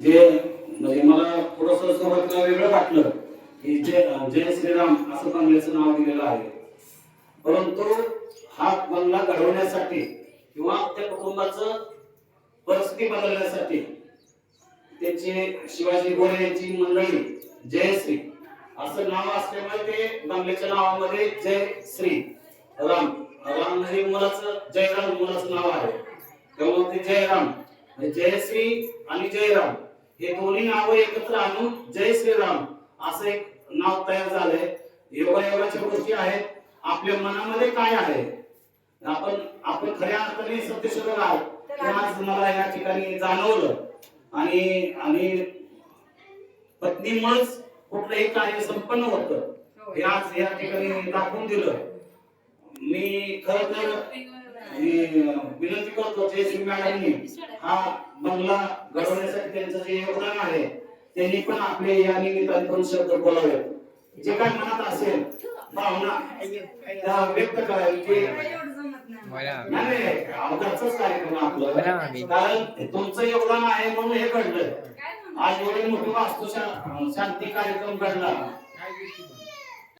जे म्हणजे मला थोडस सुरुवातीला वेगळं वाटलं की जय जय श्रीराम असं बंगल्याचं नाव दिलेलं आहे. परंतु हा बंगला घडवण्यासाठी किंवा त्या कुटुंबाचं परिस्थिती बदलण्यासाठी त्याचे शिवाजी गोरे यांची मंडळी जयश्री असं नाव असल्यामुळे ते बंगल्याच्या नावामध्ये जय श्री राम राम हे मुलाचं जयराम मुलाचं नाव आहे. त्यामुळे ते जयराम जयश्री आणि जयराम. हे दोन्ही नावं एकत्र आणून जय श्रीराम असं एक नाव तयार झालंय. योगायोगाच्या गोष्टी आहेत. आपल्या मनामध्ये काय आहे? आपण आपण खऱ्या अर्थाने सत्यशोधक आहोत. हे आज मला या ठिकाणी जाणवलं. आणि आणि पत्नीमुळेच कुठलंही कार्य संपन्न होतं. हे. आज या ठिकाणी दाखवून दिलं. मी खर तर विनंती करतो जयश्री मॅडमनी हा बंगला घडवण्यासाठी त्यांचं जे योगदान आहे त्यांनी पण आपले या निमित्ताने दोन शब्द बोलावे. जे काय मनात असेल भावना व्यक्त करावी नाही, अवघडचाच कार्यक्रम आपलं. कारण तुमचं योगदान आहे म्हणून हे घडलं. आज एवढी मोठी वास्तू शांती कार्यक्रम घडला.